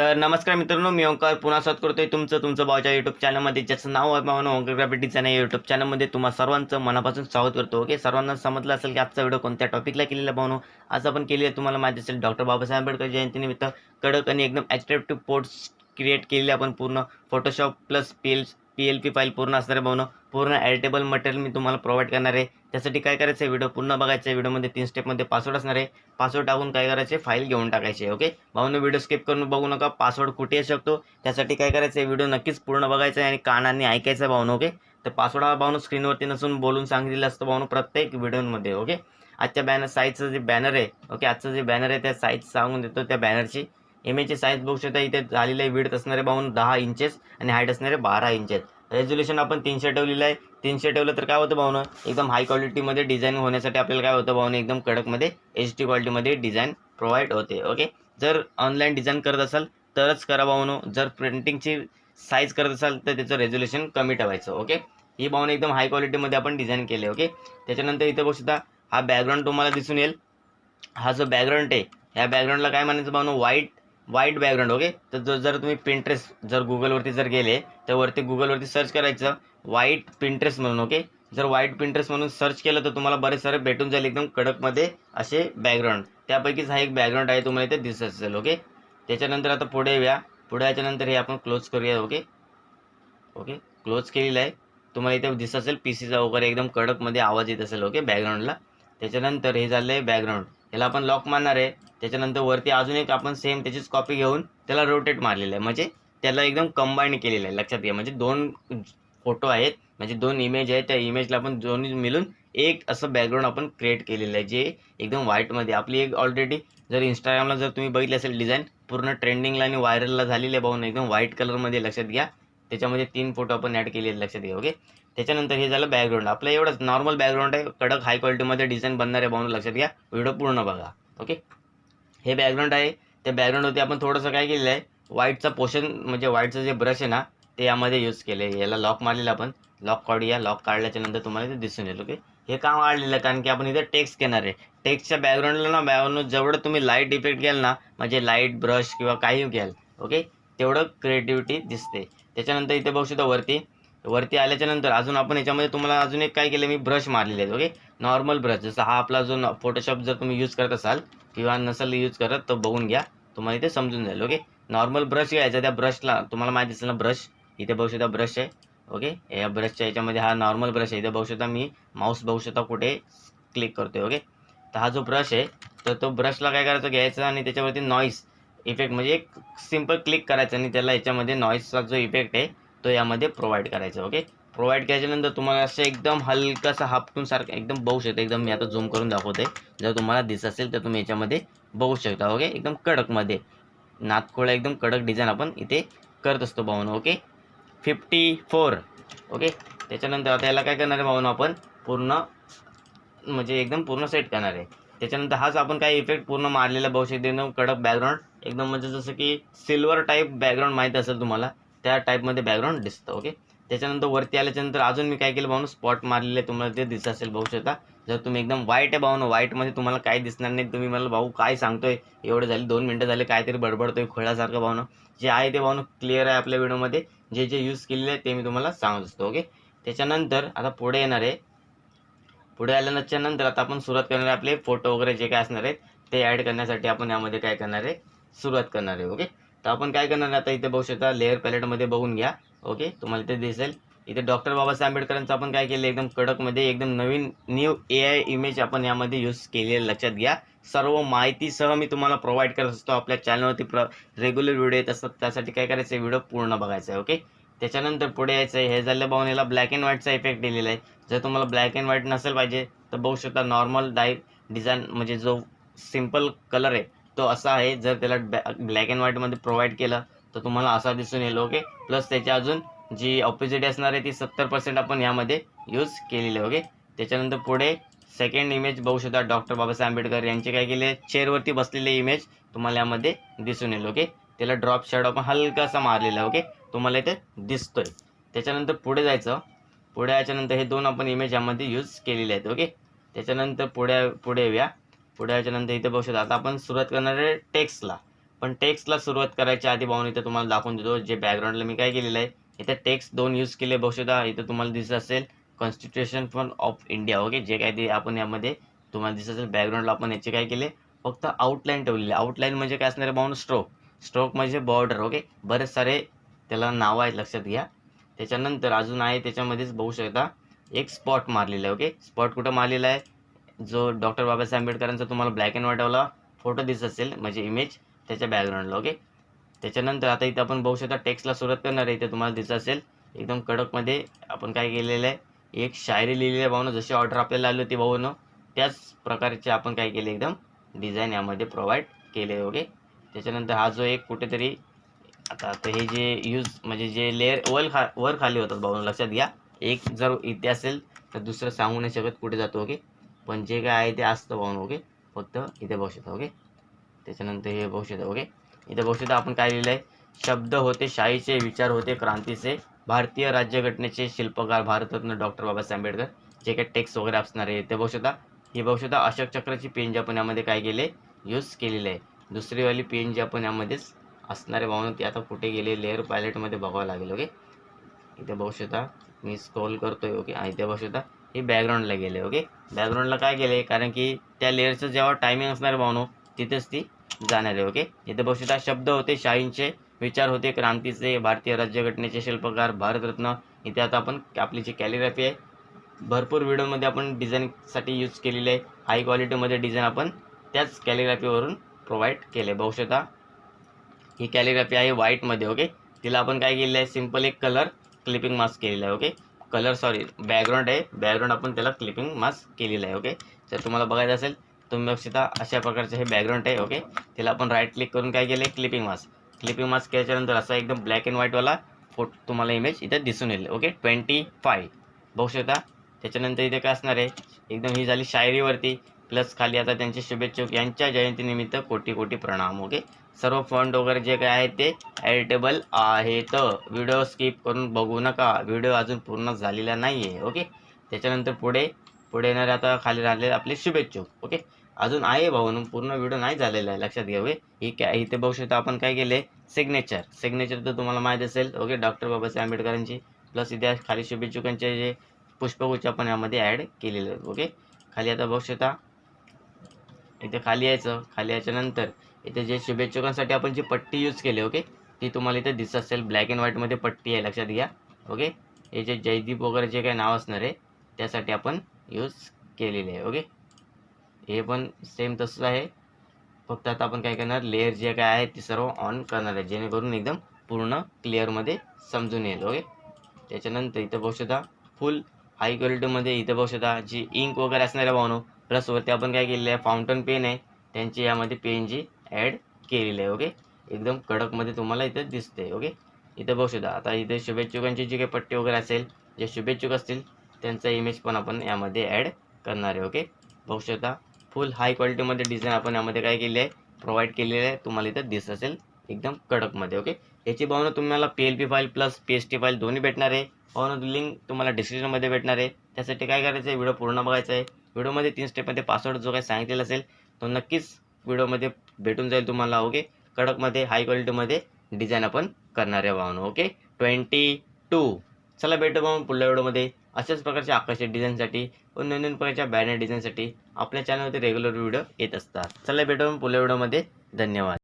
तर नमस्कार मित्रांनो मी ओंकार पुन्हा स्वागत करतोय तुमचं तुमचं भावच्या युट्यूब चॅनलमध्ये ज्याचं नाव आहे भावना ओंकार ग्राफिक डिझाईन या यूट्यूब चॅनलमध्ये तुम्हा सर्वांचं मनापासून स्वागत करतो ओके सर्वांना समजलं असेल की आजचा व्हिडिओ कोणत्या टॉपिकला केलेला भावनो? आज आपण केलेलं आहे तुम्हाला माहिती असेल डॉक्टर बाबासाहेब आंबेडकर जयंतीनिमित्त कडक आणि एकदम ॲट्रॅक्टिव्ह पोर्ट्स क्रिएट केलेले आपण पूर्ण फोटोशॉप प्लस पेल्स पी एल पी फाईल पूर्ण असणारे भावनो पूर्ण ॲडिटेबल मटेरियल मी तुम्हाला प्रोव्हाइड करणार आहे. त्यासाठी काय करायचं आहे व्हिडिओ पूर्ण बघायचं आहे व्हिडिओमध्ये तीन स्टेपमध्ये पासवर्ड असणार आहे. पासवर्ड टाकून काय करायचे फाईल घेऊन टाकायचे ओके भाऊन व्हिडिओ स्किप करून बघू नका. पासवर्ड कुठे येऊ शकतो? त्यासाठी काय करायचं आहे व्हिडिओ नक्कीच पूर्ण बघायचा आहे आणि कानाने ऐकायचं आहे भाऊन ओके तर पासवर्ड हा भाऊन स्क्रीनवरती नसून बोलून सांगितलेलं असतं भाऊन प्रत्येक व्हिडिओमध्ये ओके आजच्या बॅनर साईजचं जे बॅनर आहे ओके आजचं जे बॅनर आहे त्या साईज सांगून देतो त्या बॅनरची इमेजचे साईज बघू शकता इथे झालेलं आहे विड्थ असणारे बाहून दहा इंचेस आणि हाईट असणारे बारा इंचेस रेझोल्युशन आपण तीनशे ठेवलेलं आहे. तीनशे ठेवलं तर काय होतं भाऊनं एकदम हाय क्वालिटीमध्ये डिझाईन होण्यासाठी आपल्याला काय होतं भाऊनं एकदम कडकमध्ये एच डी क्वालिटीमध्ये डिझाईन प्रोव्हाइड होते ओके जर ऑनलाईन डिझाईन करत असाल तरच करा भाऊनो जर प्रिंटिंगची साईज करत असाल तर त्याचं रेझोल्युशन कमी ठेवायचं ओके ही भाऊन एकदम हाय क्वालिटीमध्ये आपण डिझाईन केले ओके त्याच्यानंतर इथे बघू शकता हा बॅकग्राऊंड तुम्हाला दिसून येईल. हा जो बॅकग्राऊंड आहे ह्या बॅकग्राऊंडला काय म्हणायचं भाऊनो व्हाईट व्हाईट बॅकग्राऊंड ओके तर जर जर तुम्ही पिंट्रेस जर गुगलवरती जर गेले तर वरती गुगलवरती सर्च करायचं व्हाईट पिंट्रेस म्हणून ओके जर व्हाईट पिंट्रेस म्हणून सर्च केलं तर तुम्हाला बरेच सारे भेटून जाईल एकदम कडकमध्ये असे बॅकग्राऊंड त्यापैकीच हा एक बॅकग्राऊंड आहे तुम्हाला इथे दिसत असेल ओके त्याच्यानंतर आता पुढे येऊया. पुढे याच्यानंतर हे आपण क्लोज करूया ओके ओके क्लोज केलेलं आहे. तुम्हाला इथे दिसत असेल पी सीचा वगैरे एकदम कडकमध्ये आवाज येत असेल ओके बॅकग्राऊंडला त्याच्यानंतर हे झालं आहे बॅकग्राऊंड याला आपण लॉक मारणार आहे. त्याच्यानंतर वरती अजून एक आपण सेम त्याचीच कॉपी घेऊन त्याला रोटेट मारलेलं आहे. म्हणजे त्याला एकदम कंबाईन केलेलं आहे. लक्षात घ्या. म्हणजे दोन फोटो आहेत. म्हणजे दोन इमेज आहेत. त्या इमेजला आपण दोन्ही मिळून एक असं बॅकग्राऊंड आपण क्रिएट केलेलं आहे. जे एकदम व्हाईटमध्ये आपली एक ऑलरेडी जर इंस्टाग्रामला जर तुम्ही बघितली असेल डिझाईन पूर्ण ट्रेंडिंगला आणि व्हायरलला झालेले आहे पाहून एकदम व्हाईट कलरमध्ये लक्षात घ्या. त्याच्यामध्ये तीन फोटो आपण ॲड केलेले लक्षात घ्या. ओके त्याच्यानंतर हे झालं बॅकग्राऊंड आपलं एवढंच नॉर्मल बॅकग्राऊंड आहे. कडक हाय क्वालिटीमध्ये डिझाईन बनणार आहे पाहून लक्षात घ्या. व्हिडिओ पूर्ण बघा. ओके हे बॅकग्राऊंड आहे. त्या बॅकग्राऊंडवरती आपण थोडंसं काय केलेलं आहे व्हाईटचा पोशन म्हणजे व्हाईटचं जे ब्रश आहे ना ते यामध्ये यूज केलं आहे याला लॉक मारलेलं आपण. लॉक काढूया. लॉक काढल्याच्या नंतर तुम्हाला ते दिसून येईल ओके हे काम वाढलेलं आहे कारण की आपण इथे टेक्स्ट घेणार आहे. टेक्स्टच्या बॅकग्राऊंडला ना बॅकग्राऊंड जेवढं तुम्ही लाइट इफेक्ट घ्याल ना म्हणजे लाइट ब्रश किंवा काही घ्याल ओके तेवढं क्रिएटिव्हिटी दिसते. त्याच्यानंतर इथे बघू शकता वरती. वरती आल्याच्यानंतर अजून आपण याच्यामध्ये तुम्हाला अजून एक काय केलं मी ब्रश मारलेले आहेत ओके नॉर्मल ब्रश जसं हा आपला जो फोटोशॉप जर तुम्ही यूज करत असाल किंवा नसेल यूज करत तर बघून घ्या. तुम्हाला इथे समजून जाईल ओके नॉर्मल ब्रश घ्यायचा त्या ब्रशला तुम्हाला माहिती असेल ना ब्रश इथे बघू शकता ब्रश आहे ओके या ब्रशच्या याच्यामध्ये हा नॉर्मल ब्रश आहे. इथे बघू शकता मी माऊस बघू शकता कुठे क्लिक करतोय ओके तर हा जो ब्रश आहे तर तो ब्रशला काय करायचं? घ्यायचा आणि त्याच्यावरती नॉईस इफेक्ट म्हणजे एक सिंपल क्लिक करायचं आणि त्याला याच्यामध्ये नॉईसचा जो इफेक्ट आहे तो यामध्ये प्रोव्हाइड करायचा ओके प्रोव्हाइड केल्याच्यानंतर तुम्हाला असं एकदम हलकासा हापटून सारखं एकदम बघू शकता. एकदम मी आता झूम करून दाखवते जर तुम्हाला दिसत असेल तर तुम्ही याच्यामध्ये बघू शकता ओके? एकदम कडकमध्ये. नातखोळा एकदम कडक डिझाईन आपण इथे करत असतो भाऊनो ओके? Fifty four okay? त्याच्यानंतर आता याला काय करणार आहे भाऊनो आपण? पूर्ण म्हणजे एकदम पूर्ण सेट करणार आहे. त्याच्यानंतर हाच आपण काय इफेक्ट पूर्ण मारलेला बघू शकतो. एकदम कडक बॅकग्राऊंड एकदम म्हणजे जसं की सिल्वर टाईप बॅकग्राऊंड माहीत असेल तुम्हाला त्या टाईपमध्ये बॅकग्राऊंड दिसतं ओके? त्याच्यानंतर वरती आल्याच्यानंतर अजून मी काय केलं भाऊन स्पॉट मारलेले तुम्हाला ते दिसत असेल बघू शकता जर तुम्ही एकदम वाईट आहे भाऊन व्हाईटमध्ये तुम्हाला काय दिसणार नाही तुम्ही मला भाऊ काय सांगतोय? एवढे झाले दोन मिनटं झाले काहीतरी बडबडतोय खोळ्यासारखं भाऊन. जे आहे ते भाऊन क्लिअर आहे आपल्या व्हिडिओमध्ये. जे जे यूज केलेले आहे ते मी तुम्हाला सांगत असतो ओके त्याच्यानंतर आता पुढे येणार आहे. पुढे आल्यानंतर नंतर आता आपण सुरुवात करणार आहे आपले फोटो वगैरे जे काय असणार आहेत ते ॲड करण्यासाठी आपण यामध्ये काय करणार आहे? सुरुवात करणार आहे ओके तर आपण काय करणार आहे आता इथे बघू शकता लेअर पॅलेटमध्ये बघून घ्या. ओके? तुम्हाला ते दिसेल. इथे डॉक्टर बाबासाहेब आंबेडकरांचं आपण काय केलं? एकदम कडकमध्ये एकदम नवीन न्यू ए आय इमेज आपण यामध्ये यूज केलेलं लक्षात घ्या. सर्व माहितीसह मी तुम्हाला प्रोव्हाइड करत असतो. आपल्या चॅनलवरती प्र रेग्युलर व्हिडिओ येत असतात. त्यासाठी काय करायचं आहे व्हिडिओ पूर्ण बघायचा आहे ओके? त्याच्यानंतर पुढे यायचं आहे हे झालं पाहून याला ब्लॅक अँड व्हाईटचा इफेक्ट दिलेला आहे. जर तुम्हाला ब्लॅक अँड व्हाईट नसेल पाहिजे तर बघू शकता नॉर्मल डाय डिझाईन म्हणजे जो सिंपल कलर आहे तो असा आहे. जर त्याला ब्लॅक अँड व्हाईटमध्ये प्रोव्हाइड केलं तर तुम्हाला असा दिसून येईल ओके प्लस त्याची अजून जी ऑपोजिट असणार आहे ती सत्तर पर्सेंट आपण यामध्ये यूज केलेली आहे ओके त्याच्यानंतर पुढे सेकंड इमेज बघू शकता डॉक्टर बाबासाहेब आंबेडकर यांचे काय केले चेअरवरती बसलेले इमेज तुम्हाला यामध्ये दिसून येईल ओके त्याला ड्रॉप शॅडो आपण हलकासा मारलेला आहे ओके तुम्हाला इथे दिसतोय. त्याच्यानंतर पुढे जायचं. पुढे याच्यानंतर हे दोन आपण इमेज यामध्ये यूज केलेले आहेत ओके त्याच्यानंतर पुढे पुढे येऊया. पुढे याच्यानंतर इथे बघू शकता आता आपण सुरुवात करणार आहे टेक्स्टला पण टेक्स्टला सुरुवात करायच्या आधी भाऊन इथं तुम्हाला दाखवून देतो. जे बॅकग्राऊंडला मी काय केलेलं आहे इथे टेक्स्ट दोन यूज केले बघू शकता इथं तुम्हाला दिसत असेल constitution for of India okay जे काय ते आपण यामध्ये तुम्हाला दिसत असेल. बॅकग्राऊंडला आपण याचे काय केले? फक्त आउटलाईन ठेवलेली. आउटलाईन म्हणजे काय असणार आहे भाऊन? स्ट्रोक स्ट्रोक म्हणजे बॉर्डर ओके बरेच सारे त्याला नावं आहेत लक्षात घ्या. त्याच्यानंतर अजून आहे त्याच्यामध्येच बघू शकता एक स्पॉट मारलेला आहे. ओके स्पॉट कुठं मारलेला आहे? जो डॉक्टर बाबासाहेब आंबेडकरांचा तुम्हाला ब्लॅक अँड व्हाईटवाला फोटो दिसत असेल म्हणजे इमेज त्याच्या बॅकग्राऊंडला ओके त्याच्यानंतर आता इथं आपण बघू शकता टेक्स्टला सुरुवात करणार आहे इथे तुम्हाला दिसत असेल एकदम कडकमध्ये आपण काय केलेलं आहे एक शायरी लिहिलेली आहे भाऊनं जशी ऑर्डर आपल्याला आली होती भाऊनं त्याच प्रकारचे आपण काय केले एकदम डिझाईन यामध्ये प्रोव्हाइड केले ओके त्याच्यानंतर हा जो एक कुठेतरी आता आता हे जे यूज म्हणजे जे लेअर वर खा वर खाली होतात भाऊनं लक्षात घ्या. एक जर इथे असेल तर दुसरं सांगू नाही शकत कुठे जातो ओके पण जे काय आहे ते असतं भाऊन ओके फक्त इथे बघू शकता ओके त्याच्यानंतर हे बघू शकता ओके इथे बघू शकता आपण काय लिहिलं आहे शब्द होते शाहीचे विचार होते क्रांतीचे भारतीय राज्यघटनेचे शिल्पकार भारतरत्न डॉक्टर बाबासाहेब आंबेडकर जे काही टेक्स्ट वगैरे असणार आहे ते बघू शकता हे बघू शकता अशोक चक्राची पेन जी आपण यामध्ये काय केले यूज केलेले आहे दुसरीवाली पेन जी आपण यामध्येच असणारे भावना ती आता कुठे गेले? लेअर पायलटमध्ये बघावं लागेल ओके इथे बघू शकता मी स्क्रोल करतोय ओके इथे बघू शकता हे बॅकग्राऊंडला गेले ओके बॅकग्राऊंडला काय गेले कारण की त्या लेअरचं जेव्हा टायमिंग असणार आहे भावनो तिथेच ती जाणार आहे ओके इथे बक्षिता शब्द होते शाहींचे विचार होते क्रांतीचे भारतीय राज्यघटनेचे शिल्पकार भारतरत्न. इथे आता आपण आपली जी कॅलिग्राफी आहे भरपूर व्हिडिओमध्ये आपण डिझाईनसाठी यूज केलेली आहे. हाय क्वालिटीमध्ये डिझाईन आपण त्याच कॅलिग्राफीवरून प्रोव्हाइड केले. बहुशता ही कॅलिग्राफी आहे व्हाईटमध्ये ओके तिला आपण काय केलेलं आहे? सिंपल एक कलर क्लिपिंग मास्क केलेला आहे ओके कलर सॉरी बॅकग्राऊंड आहे. बॅकग्राऊंड आपण त्याला क्लिपिंग मास्क केलेलं आहे ओके जर तुम्हाला बघायचं असेल तुम्ही बघू शकता अशा प्रकारचे हे बॅकग्राऊंड आहे ओके तिला आपण राईट क्लिक करून काय केलं क्लिपिंग मास्क क्लिपिंग मास्क केल्याच्यानंतर असा एकदम ब्लॅक अँड व्हाईटवाला फोटो तुम्हाला इमेज इथे दिसून येईल ओके ट्वेंटी फाय बघू शकता? त्याच्यानंतर इथे काय असणार आहे? एकदम ही झाली शायरीवरती. प्लस खाली आता त्यांचे शुभेच्छुक यांच्या जयंतीनिमित्त कोटी कोटी प्रणाम ओके सर्व फंड वगैरे जे काय आहे ते ॲडिटेबल आहेत. व्हिडिओ स्किप करून बघू नका. व्हिडिओ अजून पूर्ण झालेला नाही आहे ओके त्याच्यानंतर पुढे पुढे येणारे आता खाली राहिलेले आपले शुभेच्छुक ओके अजून आहे भाऊ पूर्ण व्हिडिओ नाही झालेला आहे लक्षात घ्या ही काय इथे बघू शकता आपण काय केले सिग्नेचर सिग्नेचर तर तुम्हाला माहीत असेल. ओके डॉक्टर बाबासाहेब आंबेडकरांची. प्लस इथे खाली शुभेच्छुकांचे जे पुष्पगुच्छ आपण यामध्ये ॲड केलेले आहेत. ओके खाली आता बघू शकता. इथे खाली यायचं. खाली यायच्यानंतर इथे जे शुभेच्छुकांसाठी आपण जी पट्टी यूज केली ओके ती तुम्हाला इथे दिसत असेल. ब्लॅक अँड व्हाईटमध्ये पट्टी आहे लक्षात घ्या. ओके हे जे जयदीप वगैरे जे काही नाव असणार आहे त्यासाठी आपण यूज केलेले आहे. ओके हे पण सेम तसंच आहे. फक्त आता आपण काय करणार? लेअर जे काय आहे ते सर्व ऑन करणार आहे. जेणेकरून एकदम पूर्ण क्लिअरमध्ये समजून येईल. ओके त्याच्यानंतर इथं बघू शकता फुल हाय क्वालिटीमध्ये इथं बघू शकता जी इंक वगैरे असणार आहे भावनो प्लस वरती आपण काय केलेलं आहे? फाउंटन पेन आहे. त्यांची यामध्ये पेन जी ॲड केलेली आहे. ओके एकदम कडकमध्ये तुम्हाला इथं दिसते ओके इथं बघू शकता आता इथे शुभेच्छुकांची जी काही पट्टी वगैरे असेल जे शुभेच्छुक असतील त्यांचा इमेज पण आपण यामध्ये ॲड करणार आहे. ओके बघू शकता फुल हाय क्वालिटीमध्ये डिझाईन आपण यामध्ये काय केली आहे? प्रोव्हाइड केलेलं आहे. तुम्हाला इथं दिसत असेल एकदम कडकमध्ये ओके याची भावना तुम्हाला P L P file plus P S T file दोन्ही भेटणार आहे. भावना लिंक तुम्हाला डिस्क्रिप्शनमध्ये भेटणार आहे. त्यासाठी काय करायचं आहे व्हिडिओ पूर्ण बघायचा आहे. व्हिडिओमध्ये तीन स्टेपमध्ये पासवर्ड जो काही सांगितलेला असेल तो नक्कीच व्हिडिओमध्ये भेटून जाईल तुम्हाला ओके कडकमध्ये हाय क्वालिटीमध्ये डिझाईन आपण करणार आहे भावना ओके ट्वेंटी टू चला भेटू भाऊ पुढल्या व्हिडिओमध्ये अशाच प्रकारच्या आकर्षक डिझाईनसाठी व नवीन नवीन प्रकारच्या बॅनर डिझाईनसाठी आपल्या चॅनलवरती रेग्युलर व्हिडिओ येत असतात. चला भेटून पुढल्या व्हिडिओमध्ये धन्यवाद.